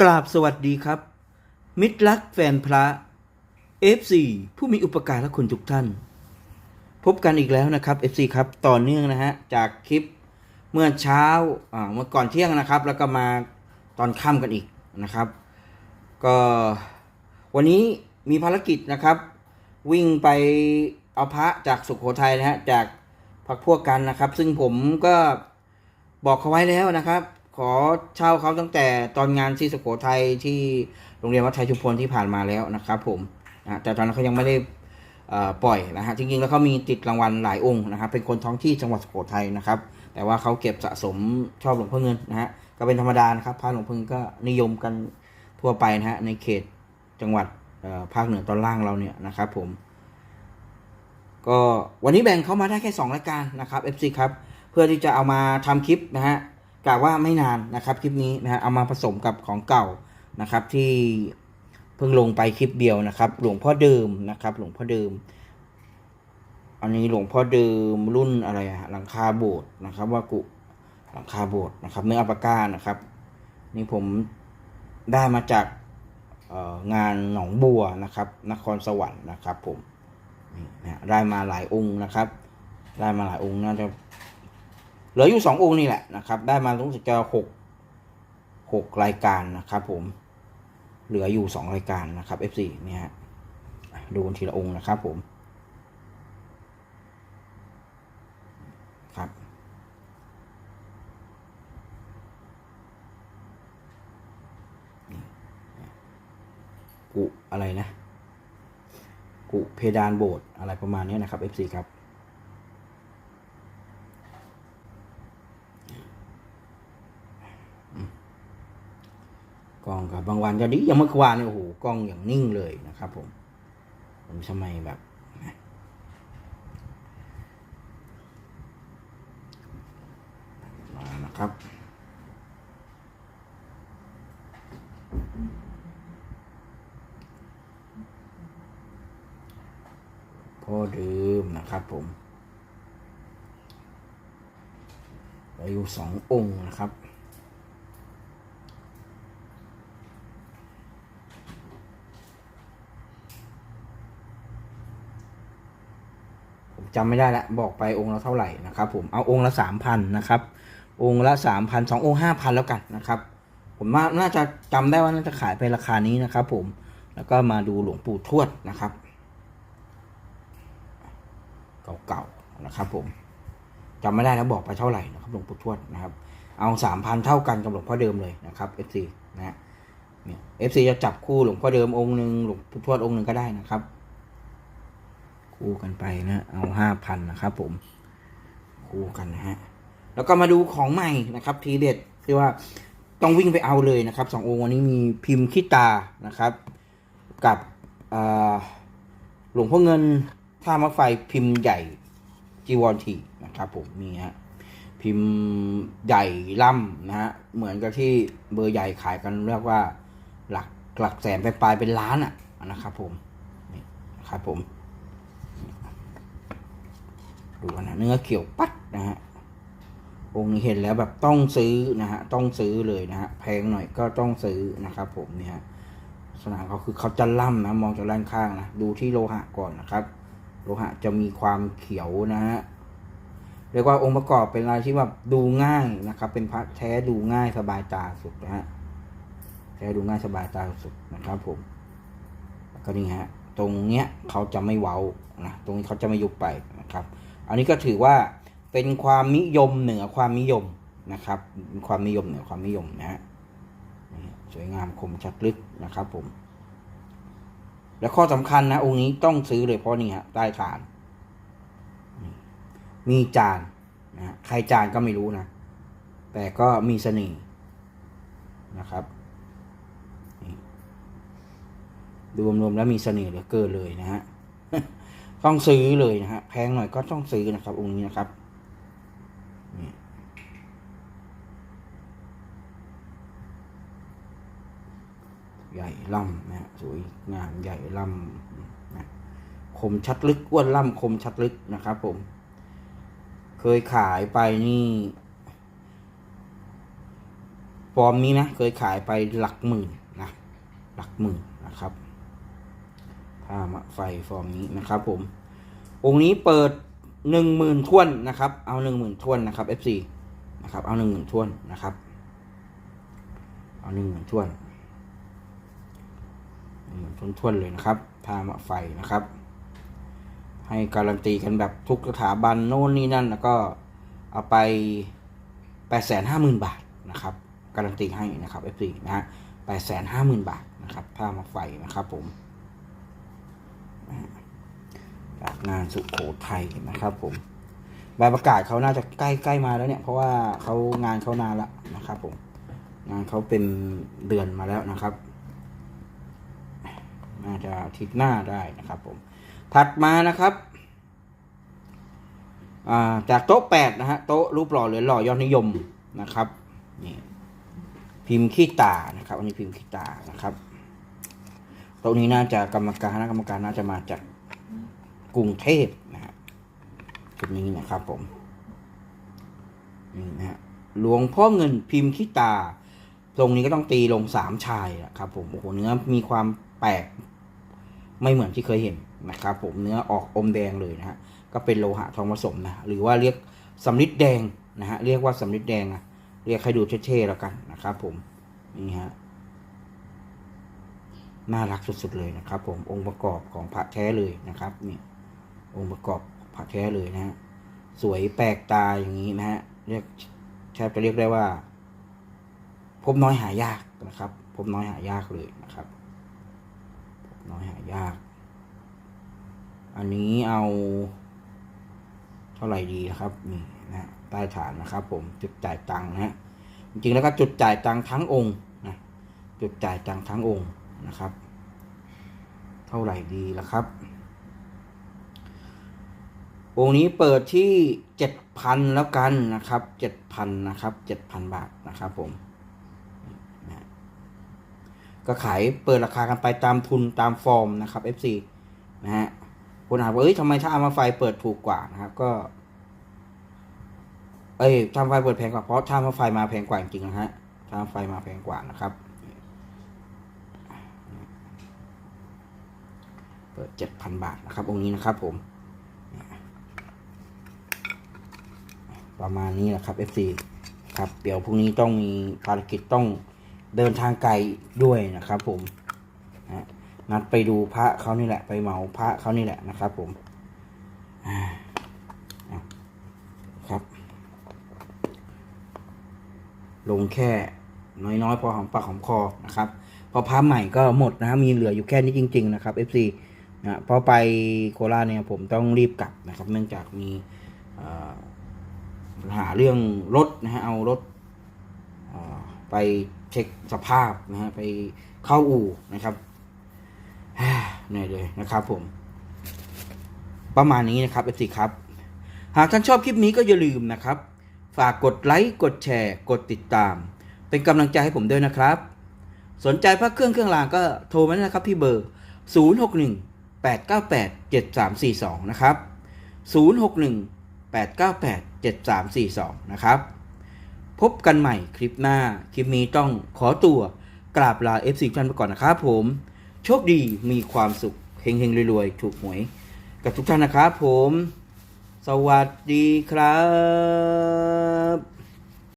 กราบสวัสดีครับ มิตรรักแฟนพระ FC ผู้มีอุปการะคุณทุกท่าน พบกันอีกแล้วนะครับ FC ครับต่อเนื่องนะฮะ จากคลิปเมื่อเช้าอ่าเมื่อก่อนเที่ยงนะครับ แล้วก็มาตอนค่ำกันอีกนะครับ ก็วันนี้มีภารกิจนะครับ วิ่งไปเอาพระจากสุขโขทัยนะฮะ จากพักพวกกันนะครับ ซึ่งผมก็บอกเขาไว้แล้วนะครับ ขอเช่าเขาตั้งแต่ตอนงานที่สุโขทัยที่โรงเรียนวัดไทยชุมพลที่ผ่านมาแล้วนะครับ ผมนะแต่ตอนนั้นเขายังไม่ได้ปล่อยนะฮะจริงๆแล้วเขามีติดรางวัลหลายองค์นะครับ เป็นคนท้องที่จังหวัดสุโขทัยนะครับ แต่ว่าเขาเก็บสะสมชอบหลวงพ่อเงินนะฮะก็เป็นธรรมดานะครับพระหลวงพ่อเงินก็นิยมกันทั่วไปนะฮะในเขตจังหวัดภาคเหนือตอนล่างเราเนี่ยนะครับ ผม ก็วันนี้แบ่งเข้ามาได้แค่ 2 รายการนะครับ FC ครับเพื่อที่จะเอามาทำคลิปนะฮะ กะว่าไม่นานนะครับคลิปนี้นะฮะเอามาผสมกับของเก่านะครับที่เพิ่งลงไปคลิปเดียวนะครับ หลวงพ่อเดิมนะครับ หลวงพ่อเดิม อันนี้หลวงพ่อเดิมรุ่นอะไรอะหลังคาโบสถ์นะครับ ว่ากุหลังคาโบสถ์นะครับเนื้ออัปปาก้านะครับ นี่ผมได้มาจากงานหนองบัวนะครับ นครสวรรค์นะครับ ผมนี่นะได้มาหลายองค์นะครับ ได้มาหลายองค์น่าจะ เหลืออยู่สององค์นี่แหละนะครับ ได้มารู้สึกจะหกหกรายการนะครับผม เหลืออยู่สองรายการนะครับ F4 เนี่ยฮะดูกันทีละองค์นะครับผมครับ กุอะไรนะ กุเพดานโบสถ์อะไรประมาณนี้นะครับ FC ครับ ล้องกับบางวันจะดีอย่างเมื่อวานเนี่ยโอ้โหกล้องอย่างนิ่งเลยนะครับ ผม ผมทำไมแบบมานะครับพ่อเดิมนะครับผมออยู่สององค์นะครับ จำไม่ได้ละบอกไปองค์ละเท่าไหร่นะครับ ผมเอาองค์ละสามพันนะครับ องค์ละสามพันสององค์ห้าพันแล้วกันนะครับ ผมว่าน่าจะจำได้ว่าน่าจะขายไปราคานี้นะครับ ผมแล้วก็มาดูหลวงปู่ทวดนะครับ เก่าๆนะครับ ผมจำไม่ได้แล้วบอกไปเท่าไหร่นะครับหลวงปู่ทวดนะครับ เอาสามพันเท่ากันกับหลวงพ่อเดิมเลยนะครับ FC นะฮะเนี่ย FC จะจับคู่หลวงพ่อเดิมองค์หนึ่งหลวงปู่ทวดองค์หนึ่งก็ได้นะครับ คู่กันไปนะเอาห้าพันนะครับผมคู่กันนะฮะแล้วก็มาดูของใหม่นะครับ ทีเด็ดคือว่าต้องวิ่งไปเอาเลยนะครับสององค์วันนี้มีพิมพ์ขี้ตานะครับ กับหลวงพ่อเงินท่ามะไฟพิมพ์ใหญ่จีวรทีนะครับผมนี่ฮะพิมพ์ใหญ่ล่ำนะฮะเหมือนกับที่เบอร์ใหญ่ขายกันเรียกว่าหลักหลักแสนไปปลายเป็นล้านอะนะครับผมนี่นะครับผม ดูนะเนื้อเขียวปัดนะฮะองค์นี้เห็นแล้วแบบต้องซื้อนะฮะต้องซื้อเลยนะฮะแพงหน่อยก็ต้องซื้อนะครับ ผมเนี่ยลักษณะเขาคือเขาจะล่ำนะมองจากด้านข้างนะดูที่โลหะก่อนนะครับ โลหะจะมีความเขียวนะฮะเรียกว่าองค์ประกอบเป็นอะไรที่แบบดูง่ายนะครับ เป็นพระแท้ดูง่ายสบายตาสุดนะฮะแท้ดูง่ายสบายตาสุดนะครับ ผมก็นี่ฮะตรงเนี้ยเขาจะไม่เว้านะตรงนี้เขาจะไม่ยุบไปนะครับ อันนี้ก็ถือว่าเป็นความนิยมเหนือความนิยมนะครับ ความนิยมเหนือความนิยมนะฮะสวยงามคมชัดลึกนะครับผม และข้อสำคัญนะ องค์นี้ต้องซื้อเลยเพราะนี่ฮะใต้ฐาน มีจานนะฮะใครจานก็ไม่รู้นะ แต่ก็มีเสน่ห์นะครับรวมๆแล้วมีเสน่ห์เหลือเกินเลยนะฮะ ต้องซื้อเลยนะฮะแพงหน่อยก็ต้องซื้อนะครับองค์นี้นะครับใหญ่ล่ำนะฮะสวยงามใหญ่ล่ำนะคมชัดลึกอ้วนล่ำคมชัดลึกนะครับ ผม เคยขายไปนี่ฟอร์มนี้นะเคยขายไปหลักหมื่นนะหลักหมื่นนะครับ ผ้ามะไฟฟอร์มนี้นะครับผม องค์นี้เปิดหนึ่งหมื่นทวนนะครับ เอาหนึ่งหมื่นทวนนะครับ FC นะครับ เอาหนึ่งหมื่นทวนนะครับ เอาหนึ่งหมื่นทวนหนึ่งหมื่นทวนทวนเลยนะครับผ้ามะไฟนะครับ ให้การันตีกันแบบทุกสถาบันโน่นนี่นั่น แล้วก็เอาไปแปดแสนห้าหมื่นบาทนะครับ การันตีให้นะครับ F4 นะฮะแปดแสนห้าหมื่นบาทนะครับผ้ามาไฟนะครับผม จากงานสุโขทัยนะครับผมใบประกาศเขาน่าจะใกล้ใกล้มาแล้วเนี่ยเพราะว่าเขางานเขานานละนะครับผมงานเขาเป็นเดือนมาแล้วนะครับ น่าจะทิศหน้าได้นะครับผม ถัดมานะครับาจากโต๊ะแปดนะฮะโต๊ะรูปหล่อเหรียญหล่อยอดนิยมนะครับนี่พิมพ์ขี้ตานะครับ อันนี้พิมพ์ขี้ตานะครับ โต๊ะนี้น่าจะกรรมการคณะกรรมการน่าจะมาจากกรุงเทพนะฮะชุดนี้นะครับผมนี่นะฮะหลวงพ่อเงินพิมพ์ขี้ตา ตรงนี้ก็ต้องตีลงสามชายนะครับผมโอ้โหเนื้อมีความแปลกไม่เหมือนที่เคยเห็นนะครับผมเนื้อออกอมแดงเลยนะฮะก็เป็นโลหะทองผสมนะหรือว่าเรียกสำริดแดงนะฮะเรียกว่าสำริดแดงนะเรียกให้ดูเท่ๆแล้วกันนะครับผมนี่ฮะ น่ารักสุดๆเลยนะครับ ผมองค์ประกอบของพระแท้เลยนะครับนี่องค์ประกอบพระแท้เลยนะฮะสวยแปลกตาอย่างนี้นะฮะเรียกแทบจะเรียกได้ว่า พบน้อยหายากนะครับ พบน้อยหายากเลยนะครับน้อยหายาก อันนี้เอา เท่าไหร่ดีนะครับนี่นะใต้ฐานนะครับ ผมจุดจ่ายตังค์นะฮะจริงๆแล้วก็จุดจ่ายตังค์ทั้งองค์นะจุดจ่ายตังค์ทั้งองค์ นะครับ เท่าไหร่ดีล่ะครับองค์นี้เปิดที่เจ็ดพันแล้วกันนะครับเจ็ดพันนะครับเจ็ดพันบาทนะครับผมนะก็ขายเปิดราคากันไปตามทุนตามฟอร์มนะครับ FC นะฮะคนถามว่าเอ้ยทำไมถ้าอามาไฟเปิดถูกกว่านะครับ ก็ เอ้ยทำไฟเปิดแพงกว่าเพราะถ้ามาไฟมาแพงกว่าจริงๆนะฮะถ้าไฟมาแพงกว่านะครับ เปิดเจ็ดพันบาทนะครับ องค์นี้นะครับผม ประมาณนี้แหละครับ FC ครับ เดี๋ยวพรุ่งนี้ต้องมีภารกิจต้องเดินทางไกลด้วยนะครับ ผมนะนัดไปดูพระเขานี่แหละ ไปเหมาพระเขานี่แหละนะครับ ผมครับ ลงแค่น้อยๆพอหอมปากหอมคอนะครับพอพระใหม่ก็หมดนะครับมีเหลืออยู่แค่นี้จริง ๆ นะครับ FC นะพอไปโคราชเนี่ยผมต้องรีบกลับนะครับ เนื่องจากมีปัญหาเรื่องรถนะฮะเอารถไปเช็คสภาพนะฮะไปเข้าอู่นะครับเหนื่อยเลยนะครับผม ประมาณนี้นะครับเอฟซีครับ หากท่านชอบคลิปนี้ก็อย่าลืมนะครับ ฝากกดไลค์กดแชร์ กดติดตาม เป็นกำลังใจให้ผมด้วยนะครับ สนใจพระเครื่องเครื่องรางก็โทรมาได้นะครับที่เบอร์ 061 898 7342 นะครับ 061 898 7342 นะครับ พบกันใหม่คลิปหน้า คลิปนี้ต้องขอตัวกราบลา FC ท่านไปก่อนนะครับผม โชคดีมีความสุขเฮงๆรวยๆ ถูกหวย กับทุกท่านนะครับผม สวัสดีครับ